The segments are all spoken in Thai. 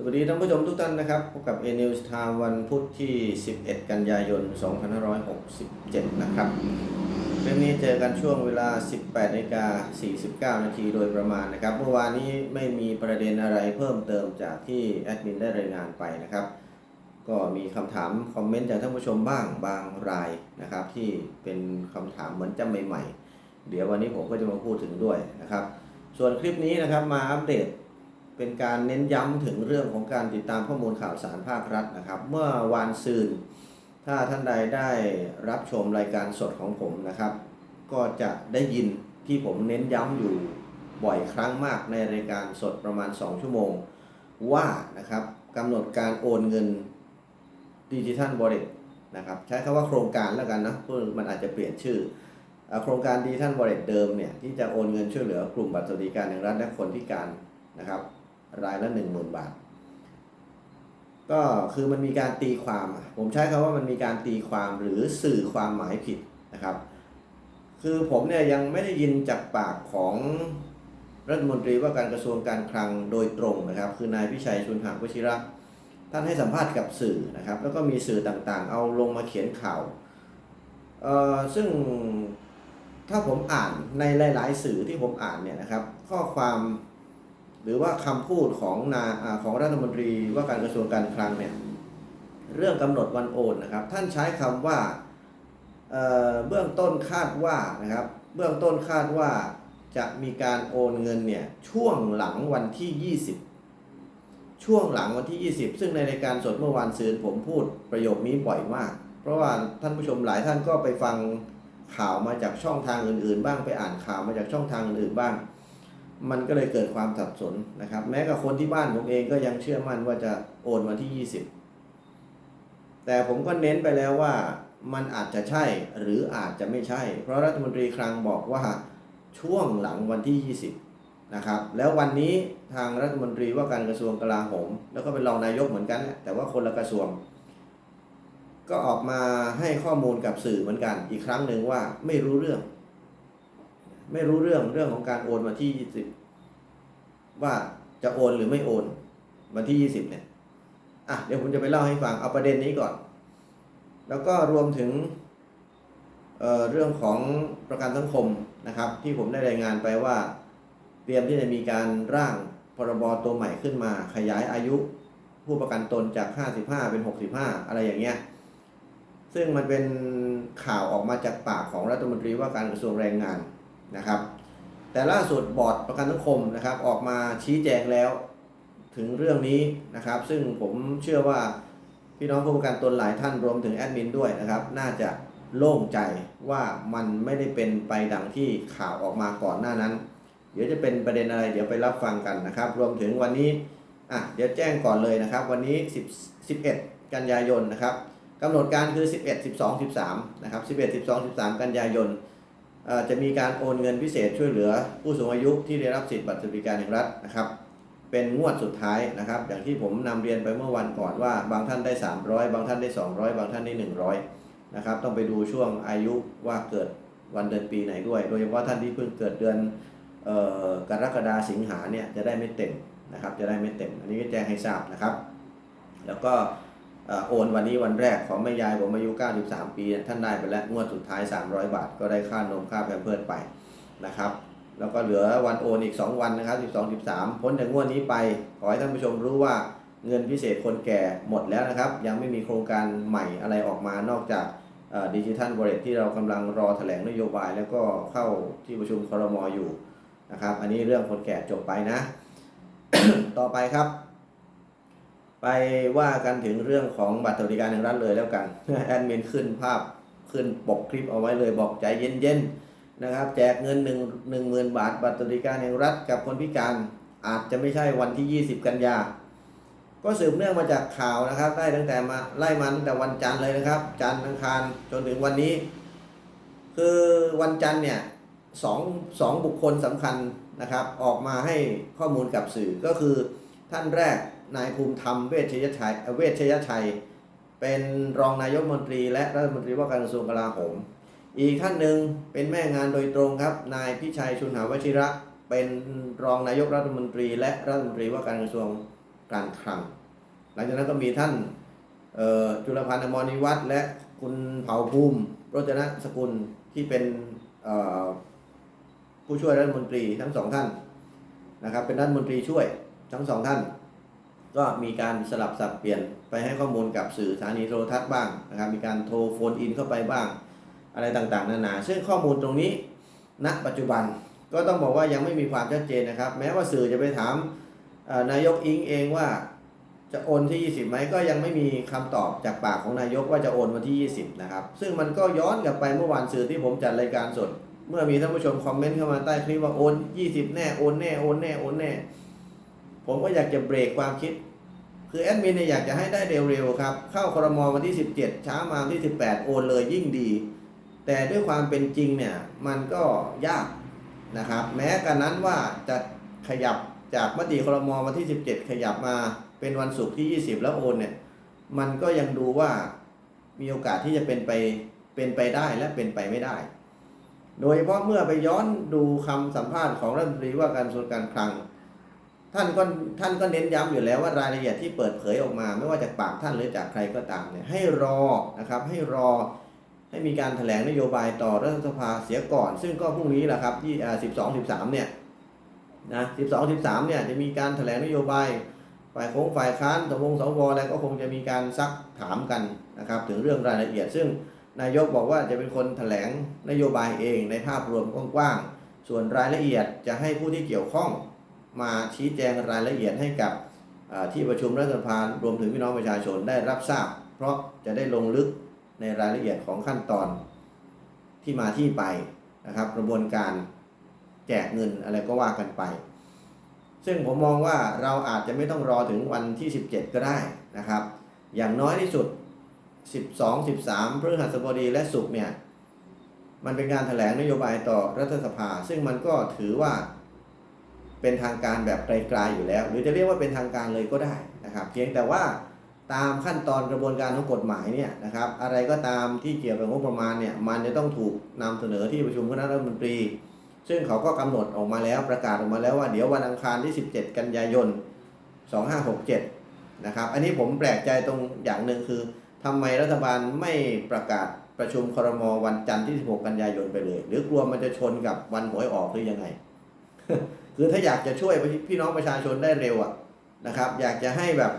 สวัสดีท่านผู้ชมทุกท่านนะครับ พบกับ a n e w s Time วันพุธที่ 11 กันยายน 2567 นะครับเรื่องนี้เจอกันช่วงเวลา 18นาฬิกา49 นาทีโดยประมาณนะครับ เมื่อวานนี้ไม่มีประเด็นอะไรเพิ่มเติมจากที่แอดมินได้รายงานไปนะครับ ก็มีคำถามคอมเมนต์จากท่านผู้ชมบ้างบางรายนะครับ ที่เป็นคำถามเหมือนจำใหม่ ๆ เดี๋ยววันนี้ผมก็จะมาพูดถึงด้วยนะครับ ส่วนคลิปนี้นะครับมาอัปเดต เป็นการเน้นย้ำถึงเรื่องของการติดตามข้อมูลข่าวสารภาครัฐนะครับ เมื่อวานซืนถ้าท่านใดได้รับชมรายการสดของผมนะครับ ก็จะได้ยินที่ผมเน้นย้ำอยู่บ่อยครั้งมากในรายการสดประมาณ 2 ชั่วโมง ว่านะครับกำหนดการโอนเงินดิจิทัลบริษัทนะครับใช้คำว่าโครงการแล้วกันนะเพราะมันอาจจะเปลี่ยนชื่อโครงการดิจิทัลบริษัทเดิมเนี่ยที่จะโอนเงินช่วยเหลือกลุ่มบัตรสวัสดิการแห่งรัฐและคนพิการนะครับ รายละหนึ่งหมื่นบาท ก็คือมันมีการตีความ ผมใช้คำว่ามันมีการตีความหรือสื่อความหมายผิดนะครับ คือผมเนี่ยยังไม่ได้ยินจากปากของรัฐมนตรีว่าการกระทรวงการคลังโดยตรงนะครับ คือนายพิชัยชุนหาวชิระท่านให้สัมภาษณ์กับสื่อนะครับ แล้วก็มีสื่อต่างๆ เอาลงมาเขียนข่าวเอ่อซึ่งถ้าผมอ่านในหลาย ๆ สื่อที่ผมอ่านเนี่ยนะครับ ข้อความ หรือว่าคำพูดของนาของรัฐมนตรีว่าการกระทรวงการคลังเนี่ยเรื่องกำหนดวันโอนนะครับ ท่านใช้คำว่าเเบื้องต้นคาดว่านะครับ เบื้องต้นคาดว่าจะมีการโอนเงินเนี่ยช่วงหลังวันที่ 20 ช่วงหลังวันที่ 20 ซึ่งในรายการสดเมื่อวานซืนผมพูดประโยคนี้บ่อยมาก เพราะว่าท่านผู้ชมหลายท่านก็ไปฟังข่าวมาจากช่องทางอื่นๆ บ้างไปอ่านข่าวมาจากช่องทางอื่นๆบ้าง มันก็เลยเกิดความสับสนนะครับ แม้กับคนที่บ้านผมเองก็ยังเชื่อมั่นว่าจะโอนวันที่ 20 แต่ผมก็เน้นไปแล้วว่ามันอาจจะใช่หรืออาจจะไม่ใช่ เพราะรัฐมนตรีคลังบอกว่าช่วงหลังวันที่ 20 นะครับ แล้ววันนี้ทางรัฐมนตรีว่าการกระทรวงกลาโหม แล้วก็เป็นรองนายกเหมือนกันแหละแต่ว่าคนละกระทรวง ก็ออกมาให้ข้อมูลกับสื่อเหมือนกัน อีกครั้งหนึ่งว่าไม่รู้เรื่อง ไม่รู้เรื่องเรื่องของการโอนวันที่20ว่าจะโอนหรือไม่โอน วันที่20เนี่ยอะเดี๋ยวผมจะไปเล่าให้ฟังเอาประเด็นนี้ก่อน แล้วก็รวมถึงเเรื่องของประกันสังคมนะครับ ที่ผมได้รายงานไปว่า เตรียมที่จะมีการร่างพรบตัวใหม่ขึ้นมา ขยายอายุผู้ประกันตนจาก 55 เป็น 65 อะไรอย่างเงี้ยซึ่งมันเป็นข่าวออกมาจากปากของรัฐมนตรีว่าการกระทรวงแรงงาน นะครับ แต่ล่าสุดบอร์ดประกันสังคมนะครับ ออกมาชี้แจงแล้วถึงเรื่องนี้นะครับ ซึ่งผมเชื่อว่าพี่น้องผู้ประกันตนหลายท่านรวมถึงแอดมินด้วยนะครับ น่าจะโล่งใจว่ามันไม่ได้เป็นไปดังที่ข่าวออกมาก่อนหน้านั้น เดี๋ยวจะเป็นประเด็นอะไร เดี๋ยวไปรับฟังกันนะครับ รวมถึงวันนี้อะเดี๋ยวแจ้งก่อนเลยนะครับ วันนี้10 11 กันยายนนะครับกำหนดการคือ 11 12 13 นะครับ 11 12 13 กันยายน จะมีการโอนเงินพิเศษช่วยเหลือผู้สูงอายุที่ได้รับสิทธิบัตรสวัสดิการแห่งรัฐนะครับ เป็นงวดสุดท้ายนะครับ อย่างที่ผมนำเรียนไปเมื่อวันก่อนว่า บางท่านได้ 300 บางท่านได้ 200 บางท่านได้ 100นะครับต้องไปดูช่วงอายุว่าเกิดวันเดือนปีไหนด้วย โดยเฉพาะท่านที่เพิ่งเกิดเดือนออกรกฎาสิงหาเนี่ยจะได้ไม่เต็มนะครับจะได้ไม่เต็ม อันนี้ก็แจ้งให้ทราบนะครับ แล้วก็ โอนวันนี้วันแรกของแม่ยายผมอายุ 93 ปี ท่านได้ไปแล้วงวดสุดท้าย 300 บาท ก็ได้ค่านมค่าแพมเพิร์สไปนะครับ แล้วก็เหลือวันโอนอีก 2 วันนะครับ 12 13 พ้นจากงวดนี้ไป ขอให้ท่านผู้ชมรู้ว่าเงินพิเศษคนแก่หมดแล้วนะครับ ยังไม่มีโครงการใหม่อะไรออกมานอกจากดิจิทัลบริษัทที่เรากำลังรอแถลงนโยบาย แล้วก็เข้าที่ประชุมครมออยู่นะครับ อันนี้เรื่องคนแก่จบไปนะ ต่อไปครับ ไปว่ากันถึงเรื่องของบัตรสวัสดิการแห่งรัฐเลยแล้วกันแอดมินขึ้นภาพขึ้นปกคลิปเอาไว้เลยบอกใจเย็นๆนะครับ แจกเงิน1 1 0 0 0 0 บาท บัตรสวัสดิการแห่งรัฐกับคนพิการอาจจะไม่ใช่วันที่ 20 กันยา ก็สืบเนื่องมาจากข่าวนะครับ ได้ตั้งแต่มาไล่มาตั้งแต่วันจันทร์เลยนะครับ จันทร์อังคารจนถึงวันนี้ คือวันจันทร์เนี่ยสองสองบุคคลสำคัญนะครับ ออกมาให้ข้อมูลกับสื่อก็คือท่านแรก นายภูมิธรรมเวชยชัยเวชยชัย เป็นรองนายกมนตรี และรัฐมนตรีว่าการกระทรวงกลาโหม อีกท่านหนึ่งเป็นแม่งานโดยตรงครับ นายพิชัยชุนหาวชิระ เป็นรองนายกรัฐมนตรี และรัฐมนตรีว่าการกระทรวงการคลัง หลังจากนั้นก็มีท่านจุลพันธ์อมรนิวัฒน์และคุณเผ่าภูมิรจนสกุลที่เป็นผู้ช่วยรัฐมนตรีทั้งสองท่านนะครับเป็นรัฐมนตรีช่วยทั้งสองท่าน ก็มีการสลับสับเปลี่ยนไปให้ข้อมูลกับสื่อสถานีโทรทัศน์บ้างนะครับมีการโทรโฟนอินเข้าไปบ้าง อะไรต่างๆ นานาซึ่งข้อมูลตรงนี้ณปัจจุบันก็ต้องบอกว่ายังไม่มีความชัดเจนนะครับ แม้ว่าสื่อจะไปถามนายกอิงเองว่าจะโอนที่ 20ไหมก็ยังไม่มีคำตอบจากปากของนายกว่าจะโอนวันที่ 20 นะครับ ซึ่งมันก็ย้อนกลับไปเมื่อวานสื่อที่ผมจัดรายการสด เมื่อมีท่านผู้ชมคอมเมนต์เข้ามาใต้คลิปว่าโอน 20 แน่ โอนแน่ โอนแน่ โอนแน่ ผมก็อยากจะเบรกความคิด คือแอดมินเนี่ยอยากจะให้ได้เร็วๆครับ เข้าครมวันที่ 17เช้ามาวันที่ 18 โอนเลยยิ่งดี แต่ด้วยความเป็นจริงเนี่ย มันก็ยากนะครับ แม้กันนั้นว่าจะขยับจากมติครมวันที่ 17 ขยับมาเป็นวันศุกร์ที่ 20 แล้วโอนเนี่ย มันก็ยังดูว่ามีโอกาสที่จะเป็นไปเป็นไปได้และเป็นไปไม่ได้ โดยเฉพาะเมื่อไปย้อนดูคำสัมภาษณ์ของรัฐมนตรีว่าการกระทรวงการคลัง ท่านก็ท่านก็เน้นย้ำอยู่แล้วว่ารายละเอียดที่เปิดเผยออกมา ไม่ว่าจากปากท่านหรือจากใครก็ตามเนี่ยให้รอนะครับให้รอให้มีการแถลงนโยบายต่อรัฐสภาเสียก่อน ซึ่งก็พรุ่งนี้แหละครับที่สิบสองสิบสามเนี่ยนะสิบสองสิบสามเนี่ยจะมีการแถลงนโยบายฝ่ายโค้งฝ่ายค้านสวงสวอะไรก็คงจะมีการซักถามกันนะครับถึงเรื่องรายละเอียด ซึ่งนายกบอกว่าจะเป็นคนแถลงนโยบายเองในภาพรวมกว้างๆส่วนรายละเอียดจะให้ผู้ที่เกี่ยวข้อง มาชี้แจงรายละเอียดให้กับที่ประชุมรัฐสภารวมถึงพี่น้องประชาชนได้รับทราบ เพราะจะได้ลงลึกในรายละเอียดของขั้นตอนที่มาที่ไปนะครับ กระบวนการแจกเงินอะไรก็ว่ากันไป ซึ่งผมมองว่าเราอาจจะไม่ต้องรอถึงวันที่ 17 ก็ได้นะครับ อย่างน้อยที่สุด 12 13พฤหัสบดีและศุกร์เนี่ยมันเป็นการแถลงนโยบายต่อรัฐสภา ซึ่งมันก็ถือว่า เป็นทางการแบบไกลๆอยู่แล้ว หรือจะเรียกว่าเป็นทางการเลยก็ได้นะครับ เพียงแต่ว่าตามขั้นตอนกระบวนการของกฎหมายเนี่ยนะครับอะไรก็ตามที่เกี่ยวกับงบประมาณเนี่ยมันจะต้องถูกนำเสนอที่ประชุมคณะรัฐมนตรี ซึ่งเขาก็กำหนดออกมาแล้วประกาศออกมาแล้วว่าเดี๋ยววันอังคารที่ 17 กันยายน 2567 นะครับ อันนี้ผมแปลกใจตรงอย่างหนึ่งคือทำไมรัฐบาลไม่ประกาศประชุมครมวันจันทร์ที่ 16 กันยายนไปเลย หรือกลัวมันจะชนกับวันหวยออกหรือยังไง คือถ้าอยากจะช่วยพี่น้องประชาชนได้เร็วอะนะครับ อยากจะให้แบบ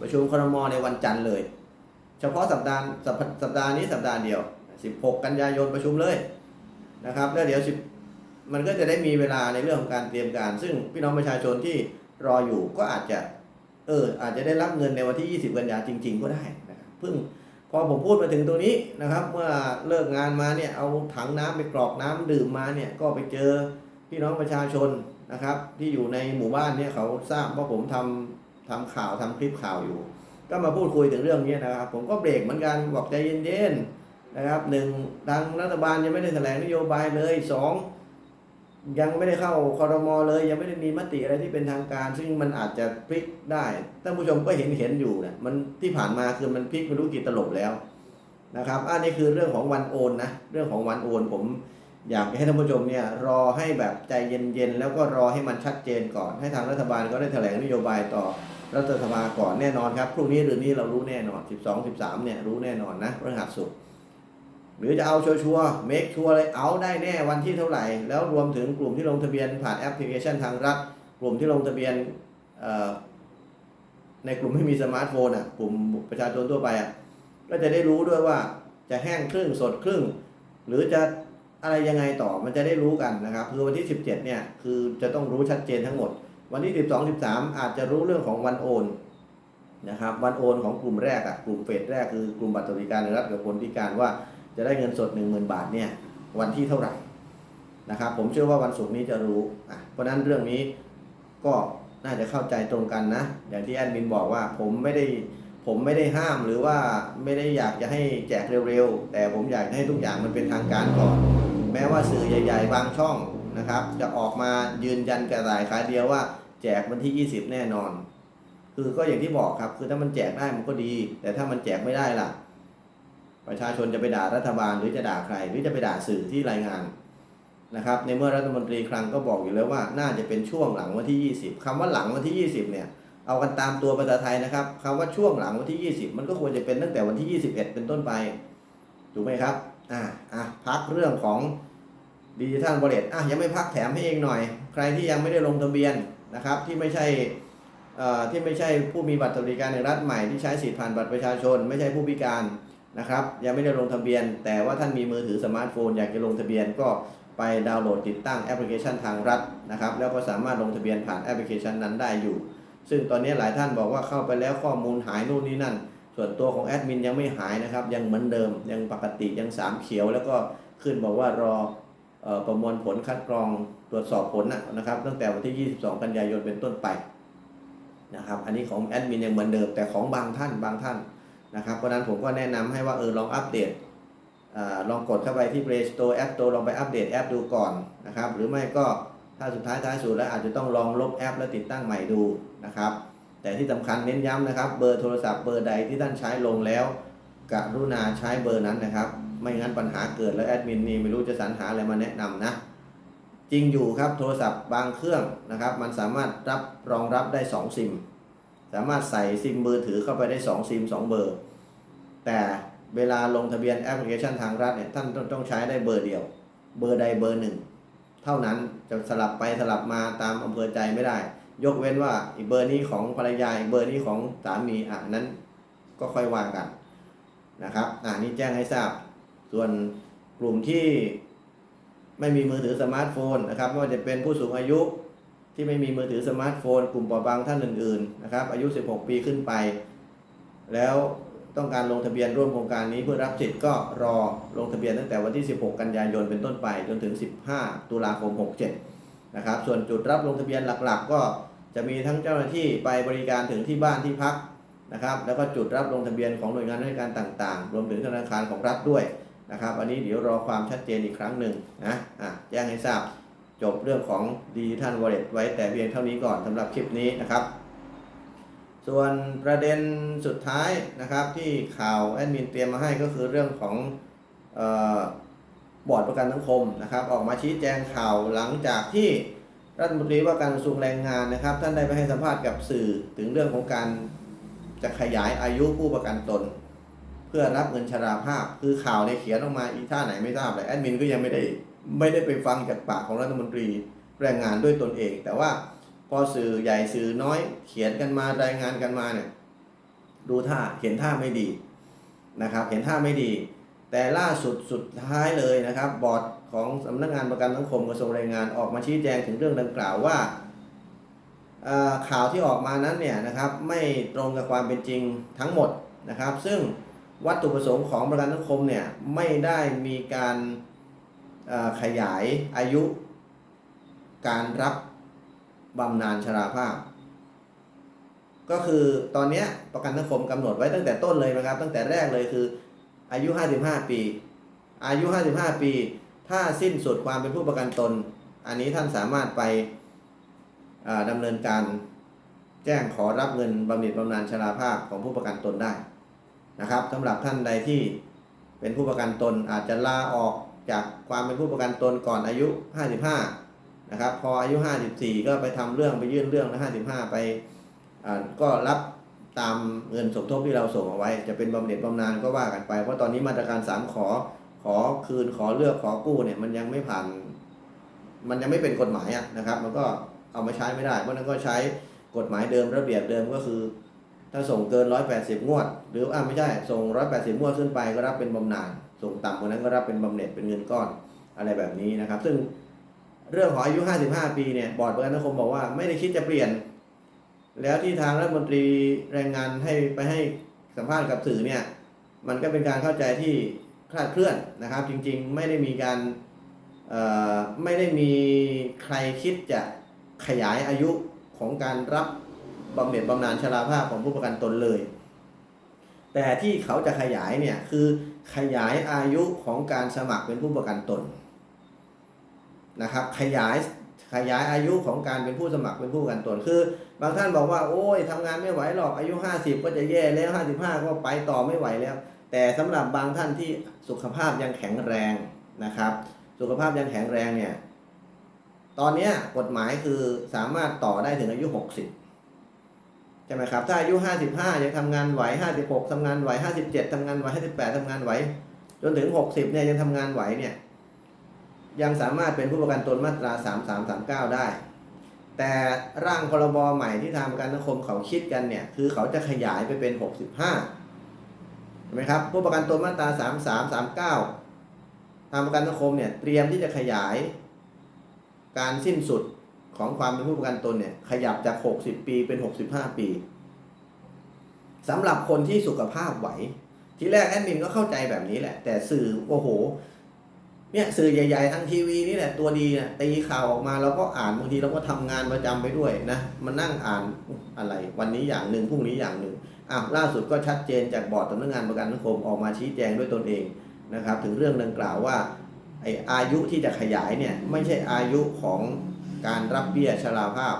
ประชุมครมในวันจันทร์เลย เฉพาะสัปดาห์สัปสัปดาห์นี้สัปดาห์เดียว 16 กันยายนประชุมเลยนะครับแล้วเดี๋ยว10มันก็จะได้มีเวลาในเรื่องของการเตรียมการ ซึ่งพี่น้องประชาชนที่รออยู่ก็อาจจะ เออ อาจจะได้รับเงินในวันที่ 20 กันยาจริง ๆ ก็ได้นะครับเพิ่งพอผมพูดมาถึงตรงนี้นะครับ เมื่อเลิกงานมาเนี่ยเอาถังน้ำไปกรอกน้ำดื่มมาเนี่ยก็ไปเจอ พี่น้องประชาชนนะครับ ที่อยู่ในหมู่บ้านเนี่ยเขาทราบว่าผมทำทำข่าวทำคลิปข่าวอยู่ ก็มาพูดคุยถึงเรื่องนี้นะครับ ผมก็เบรกเหมือนกันบอกใจเย็นๆนะครับหนึ่งทางรัฐบาลยังไม่ได้แถลงนโยบายเลยสองยังไม่ได้เข้าคอรมอเลย ยังไม่ได้มีมติอะไรที่เป็นทางการ ซึ่งมันอาจจะพลิกได้ท่านผู้ชมก็เห็นเห็นอยู่นะมันที่ผ่านมาคือมันพลิกไม่รู้กี่ตลบแล้วนะครับอันนี้คือเรื่องของวันโอนนะเรื่องของวันโอนผม อยากให้ท่านผู้ชมเนี่ยรอให้แบบใจเย็นๆ แล้วก็รอให้มันชัดเจนก่อน ให้ทางรัฐบาลก็ได้แถลงนโยบายต่อรัฐสภาก่อนแน่นอนครับพรุ่งนี้หรือนี้เรารู้แน่นอน 12 13เนี่ยรู้แน่นอนนะพฤหัสศุกร์หรือจะเอาชัวร์เมคชัวร์เลยเอาได้แน่วันที่เท่าไหร่ แล้วรวมถึงกลุ่มที่ลงทะเบียนผ่านแอปพลิเคชันทางรัฐ กลุ่มที่ลงทะเบียนในกลุ่มที่มีสมาร์ทโฟนอะกลุ่มประชาชนทั่วไปอะก็จะได้รู้ด้วยว่าจะแห้งครึ่งสดครึ่ง หรือจะ อะไรยังไงต่อมันจะได้รู้กันนะครับ คือวันที่ 17 เนี่ย คือจะต้องรู้ชัดเจนทั้งหมด วันที่ 12 13 อาจจะรู้เรื่องของวันโอนนะครับ วันโอนของกลุ่มแรกอะกลุ่มเฟสแรกคือกลุ่มบัตรสวัสดิการในรัฐกับคนพิการว่าจะได้เงินสด 10,000 บาทเนี่ยวันที่เท่าไหร่นะครับ ผมเชื่อว่าวันศุกร์นี้จะรู้อะเพราะฉะนั้นเรื่องนี้ก็น่าจะเข้าใจตรงกันนะ อย่างที่แอดมินบอกว่าผมไม่ได้ผมไม่ได้ห้ามหรือว่าไม่ได้อยากจะให้แจกเร็วๆ แต่ผมอยากให้ทุกอย่างมันเป็นทางการก่อน แม้ว่าสื่อใหญ่ ๆ บางช่องนะครับ จะออกมายืนยันกระต่ายขายเดียวว่า แจกวันที่ 20 แน่นอน คือก็อย่างที่บอกครับ คือถ้ามันแจกได้มันก็ดี แต่ถ้ามันแจกไม่ได้ล่ะ ประชาชนจะไปด่ารัฐบาลหรือจะด่าใคร หรือจะไปด่าสื่อที่รายงานนะครับ ในเมื่อรัฐมนตรีคลังก็บอกอยู่แล้วว่า น่าจะเป็นช่วงหลังวันที่ 20คำว่าหลังวันที่ 20 เนี่ยเอากันตามตัวภาษาไทยนะครับคำว่าช่วงหลังวันที่ 20 มันก็ควรจะเป็นตั้งแต่วันที่ 21 เป็นต้นไป ถูกไหมครับ อ่าอะพักเรื่องของดิจิทัลวอลเล็ตอะยังไม่พักแถมให้เองหน่อย ใครที่ยังไม่ได้ลงทะเบียนนะครับ ที่ไม่ใช่เอ่อที่ไม่ใช่ผู้มีบัตรสวัสดิการแห่งรัฐใหม่ที่ใช้สิทธิผ่านบัตรประชาชน ไม่ใช่ผู้พิการนะครับ ยังไม่ได้ลงทะเบียน แต่ว่าท่านมีมือถือสมาร์ทโฟน อยากจะลงทะเบียนก็ไปดาวน์โหลดติดตั้งแอปพลิเคชันทางรัฐนะครับ แล้วก็สามารถลงทะเบียนผ่านแอปพลิเคชันนั้นได้อยู่ ซึ่งตอนนี้หลายท่านบอกว่าเข้าไปแล้วข้อมูลหายนู่นนี่นั่น ส่วนตัวของแอดมินยังไม่หายนะครับ ยังเหมือนเดิมยังปกติยังสามเขียว แล้วก็ขึ้นบอกว่ารออประมวลผลคัดกรองตรวจสอบผลนะนะครับ ตั้งแต่วันที่ 22 กันยายนเป็นต้นไปนะครับ อันนี้ของแอดมินยังเหมือนเดิมแต่ของบางท่านบางท่านนะครับเพราะนั้นผมก็แนะนำให้ว่าเออลองอัปเดตอลองกดเข้าไปที่ Play Store App Store ลองไปอัปเดตแอปดูก่อนนะครับ หรือไม่ก็ถ้าสุดท้ายท้ายสุดแล้วอาจจะต้องลองลบแอปแล้วติดตั้งใหม่ดูนะครับ แต่ที่สำคัญเน้นย้ำนะครับ เบอร์โทรศัพท์เบอร์ใดที่ท่านใช้ลงแล้วกรุณาใช้เบอร์นั้นนะครับ ไม่งั้นปัญหาเกิดแล้วแอดมินนี่ไม่รู้จะสรรหาอะไรมาแนะนำนะ จริงอยู่ครับโทรศัพท์บางเครื่องนะครับ มันสามารถรับรองรับได้2ซิมสามารถใส่ซิมมือถือเข้าไปได้2ซิม2เบอร์ แต่เวลาลงทะเบียนแอปพลิเคชันทางรัฐเนี่ยท่านต้องต้องใช้ได้เบอร์เดียว เบอร์ใดเบอร์หนึ่ง เท่านั้นจะสลับไปสลับมาตามอำเภอใจไม่ได้ ยกเว้นว่าอีกเบอร์นี้ของภรรยาอีกเบอร์นี้ของสามีอะนั้นก็ค่อยว่ากันนะครับอ่านี่แจ้งให้ทราบ ส่วนกลุ่มที่ไม่มีมือถือสมาร์ทโฟนนะครับไม่ว่าจะเป็นผู้สูงอายุที่ไม่มีมือถือสมาร์ทโฟน กลุ่มเปราะบางท่านอื่นๆนะครับอายุ 16 ปีขึ้นไป แล้วต้องการลงทะเบียนร่วมโครงการนี้เพื่อรับสิทธิ์ก็รอลงทะเบียนตั้งแต่วันที่ 16 กันยายนเป็นต้นไปจนถึง 15 ตุลาคม 67 นะครับส่วนจุดรับลงทะเบียนหลักๆ ก็ จะมีทั้งเจ้าหน้าที่ไปบริการถึงที่บ้านที่พักนะครับ แล้วก็จุดรับลงทะเบียนของหน่วยงานราชการต่างๆ รวมถึงธนาคารของรัฐด้วยนะครับ อันนี้เดี๋ยวรอความชัดเจนอีกครั้งหนึ่งนะอะแจ้งให้ทราบจบเรื่องของดิจิทัลวอลเล็ตไว้แต่เพียงเท่านี้ก่อนสำหรับคลิปนี้นะครับ ส่วนประเด็นสุดท้ายนะครับที่ข่าวแอดมินเตรียมมาให้ก็คือเรื่องของออบอร์ดประกันสังคมนะครับ ออกมาชี้แจงข่าวหลังจากที่ รัฐมนตรีว่าการกระทรวงแรงงานนะครับ ท่านได้ไปให้สัมภาษณ์กับสื่อถึงเรื่องของการจะขยายอายุผู้ประกันตน เพื่อรับเงินชราภาพ คือข่าวในเขียนออกมาอีท่าไหนไม่ทราบเลยแอดมินก็ยังไม่ได้ไม่ได้ไปฟังจากปากของรัฐมนตรีแรงงานด้วยตนเอง แต่ว่าพอสื่อใหญ่สื่อน้อยเขียนกันมารายงานกันมาเนี่ยดูท่าเห็นท่าไม่ดีนะครับ เห็นท่าไม่ดี แต่ล่าสุดสุดท้ายเลยนะครับ บอร์ด ของสำนักงานประกันสังคมกระทรวงแรงงานออกมาชี้แจงถึงเรื่องดังกล่าวว่าข่าวที่ออกมานั้นเนี่ยนะครับไม่ตรงกับความเป็นจริงทั้งหมดนะครับ ซึ่งวัตถุประสงค์ของประกันสังคมเนี่ยไม่ได้มีการขยายอายุ การรับบำนาญชราภาพ ก็คือตอนนี้ประกันสังคมกำหนดไว้ตั้งแต่ต้นเลยนะครับ ตั้งแต่แรกเลยคืออายุ 55 ปี อายุ 55 ปี ถ้าสิ้นสุดความเป็นผู้ประกันตน อันนี้ท่านสามารถไปอ่าดำเนินการแจ้งขอรับเงินบำเหน็จบำนาญชราภาพของผู้ประกันตนได้นะครับสำหรับท่านใดที่เป็นผู้ประกันตนอาจจะลาออกจากความเป็นผู้ประกันตนก่อนอายุ 55 นะครับ พออายุ 54 ก็ไปทำเรื่องไปยื่นเรื่องแล้ว55 ไปก็รับตามเงินสมทบที่เราส่งเอาไว้ จะเป็นบำเหน็จบำนาญก็ว่ากันไป เพราะตอนนี้มาตรการ 3 ขอ ขอคืนขอเลือกขอกู้เนี่ย มันยังไม่ผ่าน มันยังไม่เป็นกฎหมายอะนะครับ มันก็เอามาใช้ไม่ได้ เพราะนั้นก็ใช้กฎหมายเดิมระเบียบเดิมก็คือ ถ้าส่งเกิน 180 งวด หรืออ่าไม่ใช่ ส่ง 180 งวดขึ้นไปก็รับเป็นบำนาญส่งต่ำกว่านั้นก็รับเป็นบำเหน็จเป็นเงินก้อนอะไรแบบนี้นะครับ ซึ่งเรื่องของอายุ 55 ปีเนี่ยบอร์ดประกันสังคมบอกว่าไม่ได้คิดจะเปลี่ยน แล้วที่ทางรัฐมนตรีแรงงานให้ไปให้สัมภาษณ์กับสื่อเนี่ย มันก็เป็นการเข้าใจที่ คลาดเคลื่อนนะครับ จริงๆ ไม่ได้มีการไม่ได้มีใครคิดจะขยายอายุของการรับบำเหน็จบำนาญชราภาพของผู้ประกันตนเลย แต่ที่เขาจะขยายเนี่ยคือขยายอายุของการสมัครเป็นผู้ประกันตนนะครับ ขยายขยายอายุของการเป็นผู้สมัครเป็นผู้ประกันตนคือ บางท่านบอกว่าโอ้ยทำงานไม่ไหวหรอกอายุ 50 ก็จะแย่แล้ว 55 ก็ไปต่อไม่ไหวแล้ว แต่สำหรับบางท่านที่สุขภาพยังแข็งแรงนะครับ สุขภาพยังแข็งแรงเนี่ยตอนนี้กฎหมายคือสามารถต่อได้ถึงอายุ 60ช่ไหมครับ ถ้าอายุ 55 ยังทำงานไหว 56ทำงานไหว 57ทำงานไหว 58ทำงานไหว จนถึง 60 เนี่ยยังทำงานไหวเนี่ยยังสามารถเป็นผู้ประกันตนมาตรา 3339 ได้ แต่ร่างพรบใหม่ที่ทางประกันสังคมเขาคิดกันเนี่ย คือเขาจะขยายไปเป็น 65 ห็นไหมครับผู้ประกันตนมาตรา 3339 ทางประกันสังคมเนี่ยเตรียมที่จะขยาย การสิ้นสุดของความเป็นผู้ประกันตนเนี่ยขยับจาก 60 ปีเป็น 65 ปีสำหรับคนที่สุขภาพไหว ทีแรกแอดมินก็เข้าใจแบบนี้แหละ แต่สื่อโอ้โหเนี่ยสื่อใหญ่ๆทางทีวีนี่แหละตัวดีนะตีข่าวออกมาเราก็อ่านบางทีเราก็ทำงานประจำไปด้วยนะมานั่งอ่านอะไร วันนี้อย่างหนึ่งพรุ่งนี้อย่างหนึ่ง อ้าวล่าสุดก็ชัดเจนจากบอร์ดสำนักงานประกันสังคมออกมาชี้แจงด้วยตนเองนะครับ ถึงเรื่องดังกล่าวว่าไออายุที่จะขยายเนี่ยไม่ใช่อายุของการรับเบี้ยชราภาพ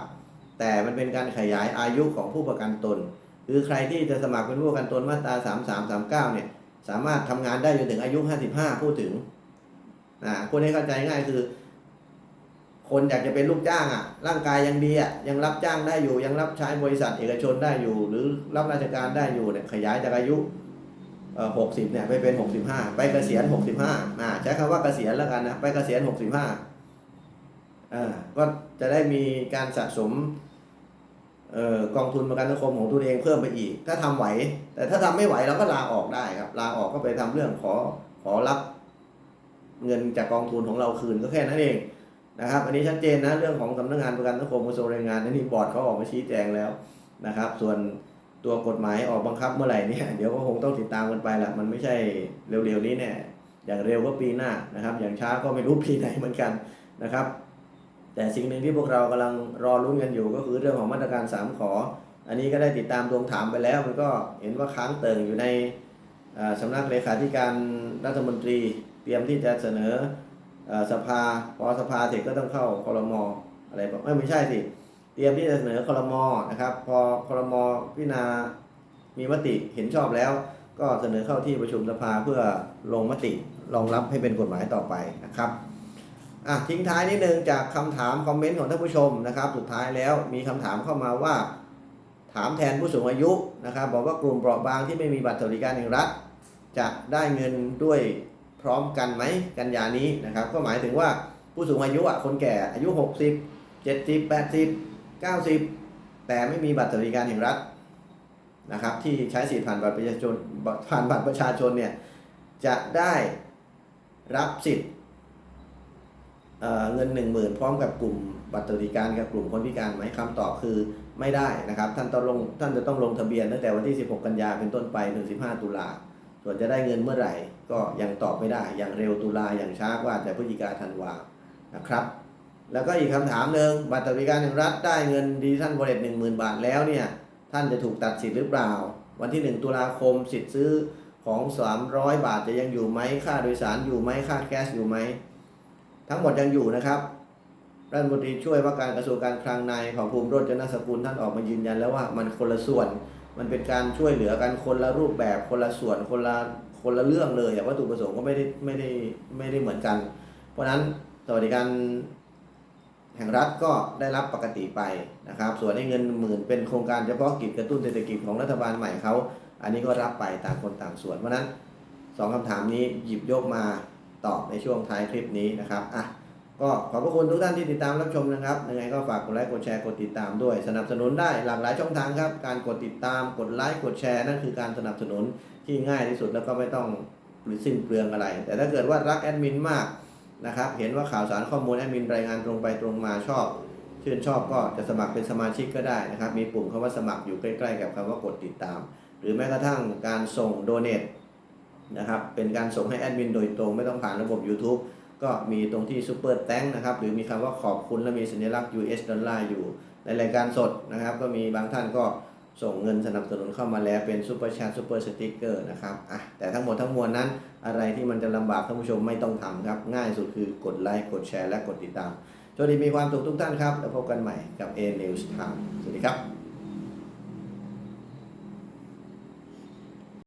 แต่มันเป็นการขยายอายุของผู้ประกันตน คือใครที่จะสมัครเป็นผู้ประกันตนมาตรา 3339 เนี่ยสามารถทำงานได้จนถึงอายุ 55 พูดถึงนะคนให้เข้าใจง่ายคือ คนอยากจะเป็นลูกจ้างอะ ร่างกายยังดีอะยังรับจ้างได้อยู่ ยังรับใช้บริษัทเอกชนได้อยู่ หรือรับราชการได้อยู่เนี่ยขยายจากอายุเอ่อ60เนี่ยไปเป็น65ไปเกษียณ65นะใช้คำว่าเกษียณแล้วกันนะไปเกษียณ65อ่าก็จะได้มีการสะสมเอ่อกองทุนประกันสังคมของตัวเองเพิ่มไปอีก ถ้าทำไหว แต่ถ้าทำไม่ไหวเราก็ลาออกได้ครับลาออกก็ไปทำเรื่องขอขอรับเงินจากกองทุนของเราคืนก็แค่นั้นเอง นะครับอันนี้ชัดเจนนะเรื่องของสำนักงานประกันสังคมกระทรวงแรงงานนนี้บอร์ดเขาออกมาชี้แจงแล้วนะครับ ส่วนตัวกฎหมายออกบังคับเมื่อไหร่เนี่ยเดี๋ยวก็คงต้องติดตามกันไปแหละมันไม่ใช่เร็วๆนี้เนี่ยอย่างเร็วก็ปีหน้านะครับ อย่างช้าก็ไม่รู้ปีไหนเหมือนกันนะครับ แต่สิ่งหนึ่งที่พวกเรากำลังรอรุ้นกันอยู่ก็คือเรื่องของมาตรการ 3 ขอ อันนี้ก็ได้ติดตามทวงถามไปแล้ว มันก็เห็นว่าค้างเติ่งอยู่ในอ่าสำนักเลขาธิการรัฐมนตรี เตรียมที่จะเสนอ สภาพอสภาเสร็จก็ต้องเข้าคอรมออะไรบอกเอ้ยไม่ใช่สิเตรียมที่จะเสนอคอรมอนะครับ พอคอรมอพิจารณามีมติเห็นชอบแล้ว ก็เสนอเข้าที่ประชุมสภาเพื่อลงมติรองรับให้เป็นกฎหมายต่อไปนะครับอะทิ้งท้ายนิดนึงจากคำถามคอมเมนต์ของท่านผู้ชมนะครับ สุดท้ายแล้วมีคำถามเข้ามาว่า ถามแทนผู้สูงอายุนะครับ บอกว่ากลุ่มเปราะบางที่ไม่มีบัตรสวัสดิการแห่งรัฐ จะได้เงินด้วย พร้อมกันไหมกันยานี้นะครับ ก็หมายถึงว่าผู้สูงอายุอะคนแก่อายุ 60 70 80 90 แต่ไม่มีบัตรสวัสดิการแห่งรัฐนะครับ ที่ใช้สิทธิ์ผ่านบัตรประชาชนผ่านบัตรประชาชนเนี่ยจะได้รับสิทธิ์เเงิน 1 0,000 พร้อมกับกลุ่มบัตรสวัสดิการกับกลุ่มคนพิการไหมคำตอบคือไม่ได้นะครับ ท่านต้องลงท่านจะต้องลงทะเบียนตั้งแต่วันที่ 16 กันยาเป็นต้นไปถึง15 ตุลาส่วนจะได้เงินเมื่อไหร่ ก็ยังตอบไม่ได้อย่างเร็วตุลาอย่างช้าก็อาจจะพฤศจิกาธันวานะครับ แล้วก็อีกคำถามหนึ่งบัตรสวัสดิการแห่งรัฐได้เงินดิจิทัลวอลเล็ต10,000บาทแล้วเนี่ยท่านจะถูกตัดสิทธิ์หรือเปล่า วันที่ 1 ตุลาคมสิทธิ์ซื้อของ 300 บาทจะยังอยู่ไหมค่าโดยสารอยู่ไหมค่าแก๊สอยู่ไหมทั้งหมดยังอยู่นะครับรัฐมนตรีช่วยว่าการกระทรวงการคลังในของภูมิโรจนสกุลท่านออกมายืนยันแล้วว่ามันคนละส่วน มันเป็นการช่วยเหลือกันคนละรูปแบบคนละส่วนคนละคนละเรื่องเลยอะวัตถุประสงค์ก็ไม่ได้ไม่ได้ไม่ได้เหมือนกัน เพราะฉะนั้นสวัสดิการแห่งรัฐก็ได้รับปกติไปนะครับ ส่วนไอ้เงินหมื่นเป็นโครงการเฉพาะกิจกระตุ้นเศรษฐกิจของรัฐบาลใหม่เขาอันนี้ก็รับไปต่างคนต่างส่วนเพราะฉะนั้นสองคำถามนี้หยิบยกมาตอบในช่วงท้ายคลิปนี้นะครับอะ ก็ขอบพระคุณทุกท่านที่ติดตามรับชมนะครับยังไงก็ฝากกดไลค์กดแชร์กดติดตามด้วย สนับสนุนได้หลากหลายช่องทางครับ การกดติดตามกดไลค์กดแชร์นั่นคือการสนับสนุนที่ง่ายที่สุดแล้วก็ไม่ต้องหรือสิ้นเปลืองอะไร แต่ถ้าเกิดว่ารักแอดมินมากนะครับ เห็นว่าข่าวสารข้อมูลแอดมินรายงานตรงไปตรงมาชอบ ชื่นชอบก็จะสมัครเป็นสมาชิกก็ได้นะครับ มีปุ่มคำว่าสมัครอยู่ใกล้ๆกับคำว่ากดติดตาม หรือแม้กระทั่งการส่งโดเน a นะครับ เป็นการส่งให้แอดมินโดยตรงไม่ต้องผ่านระบบ YouTube ก็มีตรงที่ Super t h a n k นะครับหรือมีคำว่าขอบคุณและมีสัญลักษณ์ US ดอลลาร์อยู่ในรายการสดนะครับ ก็มีบางท่านก็ส่งเงินสนับสนุนเข้ามาแล้วเป็น Super Chat Super Sticker นะครับอะแต่ทั้งหมดทั้งมวลนั้น อะไรที่มันจะลำบากท่านผู้ชมไม่ต้องทำครับ ง่ายสุดคือกดไลค์กดแชร์และกดติดตามโชคดีมีความสุขทุกท่านครับ แล้วพบกันใหม่กับ A News Time สวัสดีครับ